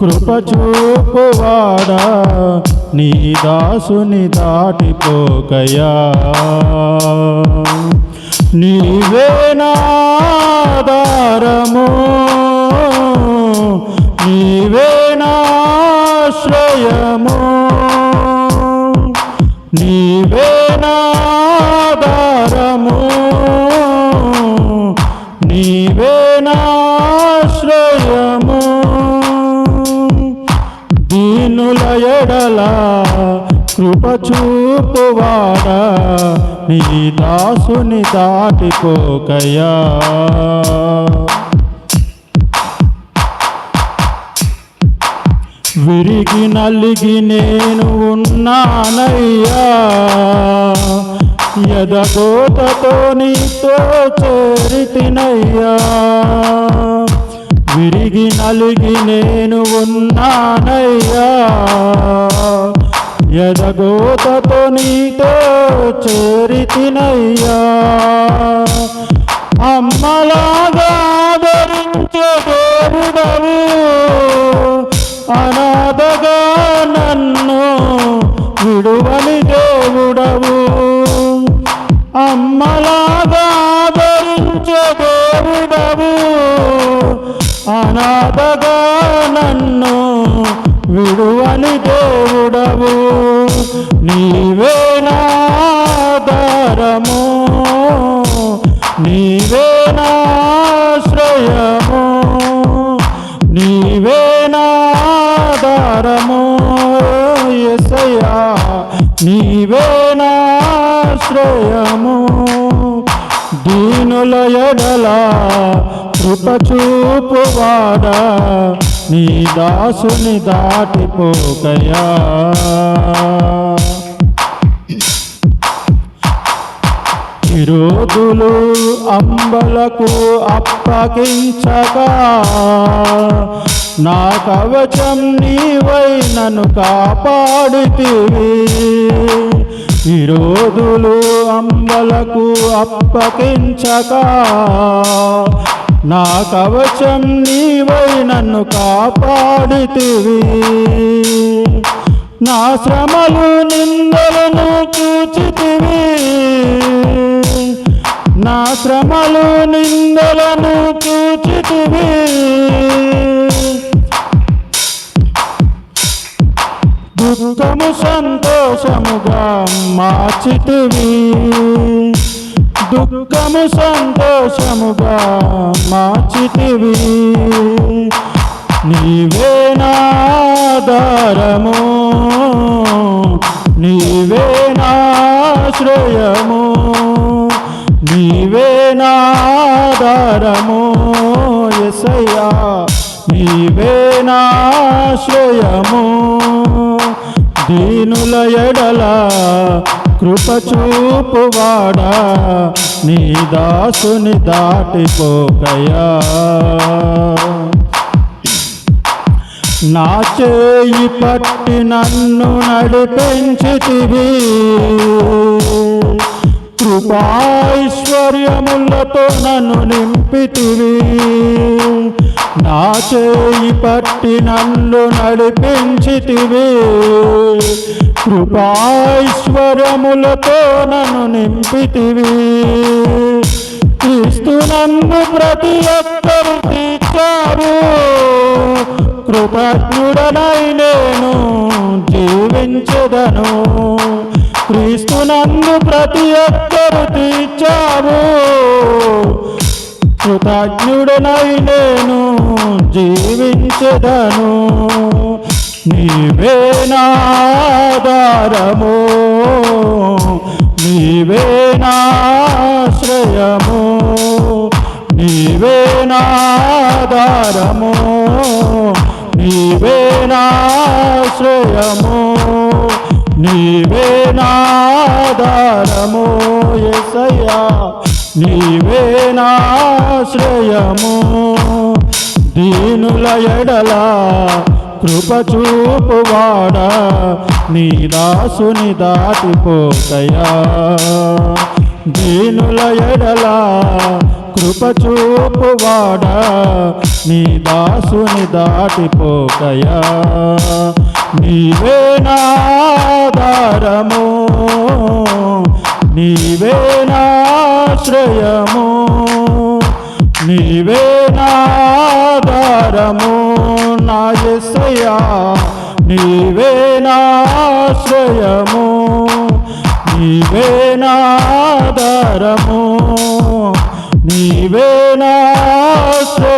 కృప చూపువాడా? నీ దాసుని దాటిపోకయా? నీవే నాదారము నీవే ఎడల కృప చూపువాడా నీ దాసుని దాటిపోకయా విరిగి నలిగి నేను ఉన్నానయ్యా. ఎదగోతతో నీతో చేరితినయ్యా. విరిగి నలిగి నేను ఉన్నానయ్యా. ఎదగోతతో నీతో చేరితినయ్యా అమ్మలాగా ఆదరించే దేవుడవు అనాథగా నన్ను విడువని అనాథగా నన్ను విడువని దేవుడవు. నీవే నాదరము నీవే నాశ్రయము నీవే నాదారము ఎసయా నీవే నాశ్రయము దీనుల ఎడలా కృప చూపువాడా నీ దాసుని దాటిపోకయా. విరోధులు అంబలకు అప్పగించక నా కవచం నీవై నన్ను కాపాడితివి. విరోధులు అంబలకు అప్పగించక నా కవచం నీవై నన్ను కాపాడుతువి. నా శ్రమలు నిందలను కూచితివి నా శ్రమలు నిందలను కూచితివి దుఃఖము సంతోషముగా మార్చితివి. దుఃఖము సంతోషముగా మార్చితివి. నీవే నాధారము నీవే నాశ్రయము నీవే నాధారము ఎసయ్యా నీవే నాశ్రయము దీనుల ఎడలా కృప చూపువాడా నీ దాసుని దాటిపోకయా. నా చేయి పట్టి నన్ను నడిపించితివి. కృపాశ్వర్యములతో నన్ను నింపితివి. నా చేయి పట్టి నన్ను నడిపించితివి. కృపాశ్వర్యములతో నన్ను నింపితివి. క్రీస్తు నన్ను ప్రతి ఒక్కరు తీర్చారు. కృపజ్ఞుడనై నేను జీవించదను. నందు ప్రతి ఒక్కరు తీర్చావు కృతజ్ఞుడనై నేను జీవించదను. నీవే నాధారము నీవే నాశ్రయము నీవే నాధారము నీవే నాశ్రయము నీవే నాధారము ఎసయ్యా నీవే నాశ్రయము దీనుల ఎడల కృప చూపువాడా. నీ దాసుని దాటిపోకయా దీనుల ఎడలా కృప చూపువాడా నీ దాసుని దాటిపోకయా. నీవే నాధారము నీవే నాశ్రయము నీవే నాధారము నా యేసయ్యా నీవే నాశ్రయము నీవే నాధారము నీవే నాశ్రయము